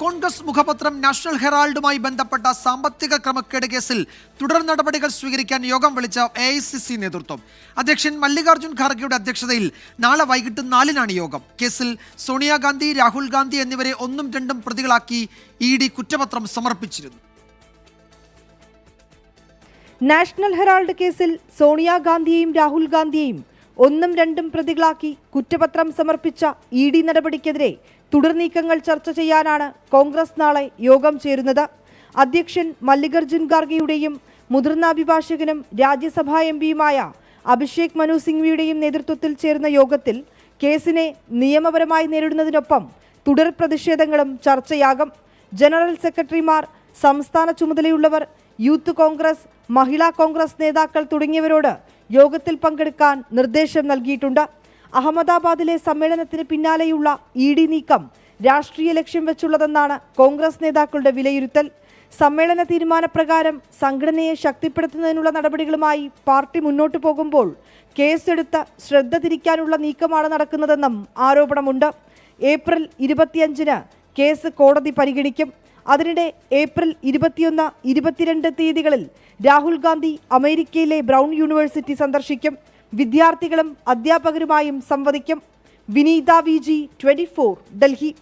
Congress മുഖപത്രം national ഹെറാൾഡുമായി ബന്ധപ്പെട്ട സാമ്പത്തിക ക്രമക്കേട് കേസിൽ തുടർ നടപടികൾ സ്വീകരിക്കാൻ യോഗം വിളിച്ച എ നേതൃത്വം. അധ്യക്ഷൻ മല്ലികാർജുൻ ഖാർഗെയുടെ അധ്യക്ഷതയിൽ നാളെ വൈകിട്ട് നാലിനാണ് യോഗം. കേസിൽ സോണിയാഗാന്ധി രാഹുൽ ഗാന്ധി എന്നിവരെ ഒന്നും രണ്ടും പ്രതികളാക്കി ഇ ഡി കുറ്റപത്രം സമർപ്പിച്ചിരുന്നു. നാഷണൽ ഹെറാൾഡ് കേസിൽ സോണിയാഗാന്ധിയെയും രാഹുൽ ഗാന്ധിയെയും ഒന്നും രണ്ടും പ്രതികളാക്കി കുറ്റപത്രം സമർപ്പിച്ച ഇ ഡി നടപടിക്കെതിരെ തുടർ നീക്കങ്ങൾ ചർച്ച ചെയ്യാനാണ് കോൺഗ്രസ് നാളെ യോഗം ചേരുന്നത്. അധ്യക്ഷൻ മല്ലികാർജുൻ ഖാർഗെയുടെയും മുതിർന്ന അഭിഭാഷകനും രാജ്യസഭാ എം പിയുമായ അഭിഷേക് മനു സിംഗ്വിയുടെയും നേതൃത്വത്തിൽ ചേർന്ന യോഗത്തിൽ കേസിനെ നിയമപരമായി നേരിടുന്നതിനൊപ്പം തുടർ പ്രതിഷേധങ്ങളും ചർച്ചയാകും. ജനറൽ സെക്രട്ടറിമാർ സംസ്ഥാന ചുമതലയുള്ളവർ യൂത്ത് കോൺഗ്രസ് മഹിളാ കോൺഗ്രസ് നേതാക്കൾ തുടങ്ങിയവരോട് യോഗത്തിൽ പങ്കെടുക്കാൻ നിർദ്ദേശം നൽകിയിട്ടുണ്ട്. അഹമ്മദാബാദിലെ സമ്മേളനത്തിന് പിന്നാലെയുള്ള ഇ ഡി നീക്കം രാഷ്ട്രീയ ലക്ഷ്യം വെച്ചുള്ളതെന്നാണ് കോൺഗ്രസ് നേതാക്കളുടെ വിലയിരുത്തൽ. സമ്മേളന തീരുമാനപ്രകാരം സംഘടനയെ ശക്തിപ്പെടുത്തുന്നതിനുള്ള നടപടികളുമായി പാർട്ടി മുന്നോട്ടു പോകുമ്പോൾ കേസെടുത്ത് ശ്രദ്ധ തിരിക്കാനുള്ള നീക്കമാണ് നടക്കുന്നതെന്നും ആരോപണമുണ്ട്. ഏപ്രിൽ ഇരുപത്തിയഞ്ചിന് കേസ് കോടതി പരിഗണിക്കും. അതിനിടെ ഏപ്രിൽ ഇരുപത്തിയൊന്ന് ഇരുപത്തിരണ്ട് തീയതികളിൽ രാഹുൽ ഗാന്ധി അമേരിക്കയിലെ ബ്രൗൺ യൂണിവേഴ്സിറ്റി സന്ദർശിക്കും. വിദ്യാർത്ഥികളും അധ്യാപകരുമായും സംവദിക്കും. Vineetha V G Delhi.